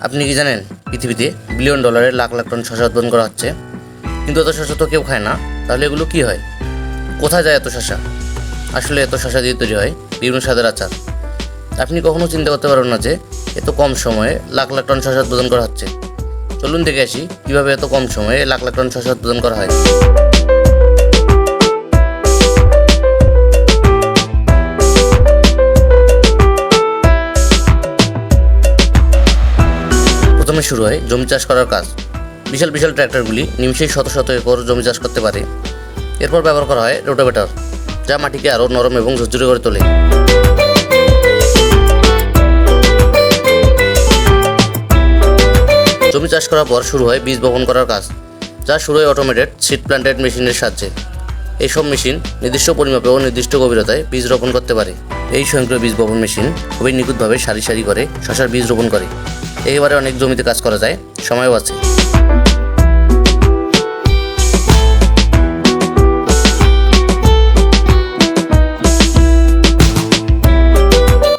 আপনি কি জানেন, পৃথিবীতে বিলিয়ন ডলারের লাখ লাখ টন শশা উৎপাদন করা হচ্ছে? কিন্তু এত শশা তো কেউ খায় না। তাহলে এগুলো কি হয়? কোথায় যায় এত শশা? আসলে এত শশা দিয়ে তৈরি হয় বিভিন্ন স্বাদের আচার। আপনি কখনো চিন্তা করতে পারবেন না যে, এত কম সময়ে লাখ লাখ টন শশা উৎপাদন করা হচ্ছে। চলুন দেখে আসি কীভাবে এত কম সময়ে লাখ লাখ টন শশা উৎপাদন করা হয়। প্রথমে শুরু হয় জমি চাষ করার কাজ। বিশাল বিশাল ট্র্যাক্টরগুলি নিমিশেই শত শত একর জমি চাষ করতে পারে। এরপর ব্যবহার করা হয় রোটাভেটর, যা মাটিকে আরও নরম এবং ঝরঝরে করে তোলে। জমি চাষ করার পর শুরু হয় বীজ বপন করার কাজ, যা শুরু হয় অটোমেটেড সিড প্ল্যান্টেড মেশিনের সাহায্যে। এইসব মেশিন নির্দিষ্ট পরিমাপে ও নির্দিষ্ট গভীরতায় বীজ রোপণ করতে পারে। এই স্বয়ংক্রিয় বীজ বপন মেশিন খুবই নিখুঁতভাবে সারি সারি করে শশার বীজ রোপণ করে। একেবারে অনেক জমিতে কাজ করা যায়, সময়ও আছে।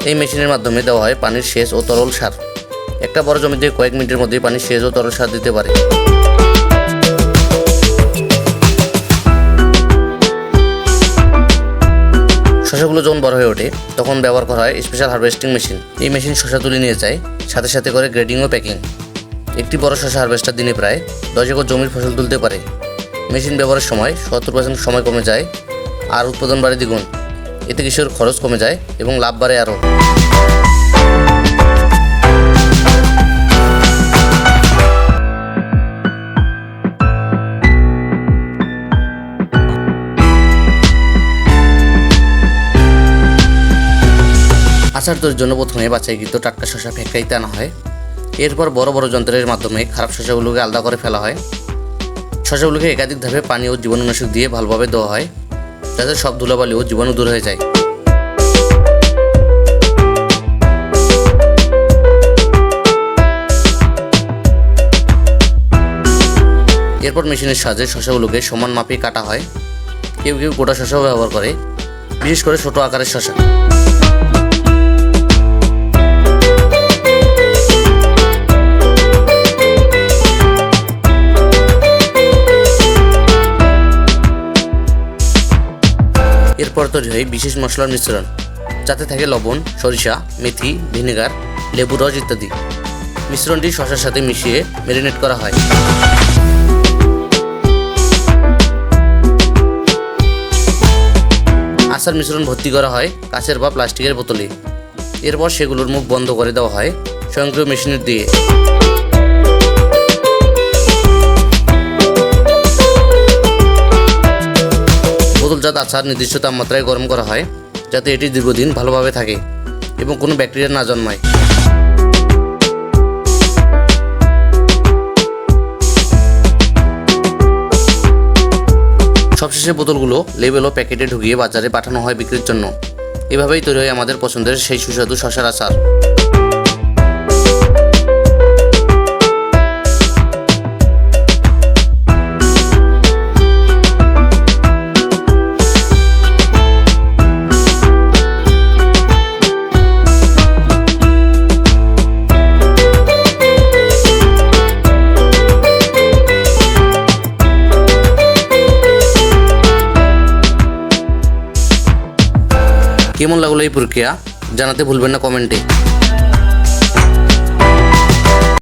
এই মেশিনের মাধ্যমে দেওয়া হয় পানির সেচ ও তরল সার। একটা বড় জমিতে কয়েক মিনিটের মধ্যে পানির সেচ ও তরল সার দিতে পারে। শসাগুলো যখন বড় হয়ে ওঠে, তখন ব্যবহার করা হয় স্পেশাল হারভেস্টিং মেশিন এই মেশিন শসা তুলে নিয়ে যায়, সাথে সাথে করে গ্রেডিং ও প্যাকিং একটি বড় শসা হারভেস্টার দিনে প্রায় দশ একর জমির ফসল তুলতে পারে। মেশিন ব্যবহারের সময় সত্তর পার্সেন্ট সময় কমে যায়, আর উৎপাদন বাড়ে দ্বিগুণ। এতে কিশোর খরচ কমে যায় এবং লাভ বাড়ে আরও। আচার তৈরির জন্য প্রথমে বাছাইকৃত টাটকা শসা ফ্যাক্টরিতে আনা হয়। এরপর বড় বড় যন্ত্রের মাধ্যমে খারাপ শসাগুলোকে আলাদা করে ফেলা হয়। শসাগুলোকে একাধিক ধাপে পানি ও জীবাণুনাশক দিয়ে ভালোভাবে দেওয়া হয়, যাতে সব ধুলাবালি ও জীবাণু দূর হয়ে যায়। এরপর মেশিনের সাহায্যে শসাগুলোকে সমান মাপে কাটা হয়। কেউ কেউ গোটা শসাও ব্যবহার করে, বিশেষ করে ছোট আকারের শসা। এরপর তৈরি হয় বিশেষ মশলার মিশ্রণ। যাতে থাকে লবণ, সরিষা, মেথি, ভিনেগার, লেবু, রস ইত্যাদি। মিশ্রণটি শসার সাথে মিশিয়ে ম্যারিনেট করা হয়। আচার মিশ্রণ ভর্তি করা হয় কাচের বা প্লাস্টিকের বোতলে। এরপর সেগুলোর মুখ বন্ধ করে দেওয়া হয় স্বয়ংক্রিয় মেশিনের দিয়ে। বোতলজাত আচার নির্দিষ্ট তাপমাত্রায় গরম করা হয়, যাতে এটি দীর্ঘদিন ভালোভাবে থাকে এবং কোনো ব্যাকটেরিয়া না জন্মায়। সবশেষে বোতলগুলো লেবেল ও প্যাকেটে ঢুকিয়ে বাজারে পাঠানো হয় বিক্রির জন্য। এভাবেই তৈরি হয় আমাদের পছন্দের সেই সুস্বাদু শশার আচার। কেমন লাগল এই প্রক্রিয়া জানাতে ভুলবেন না কমেন্টে।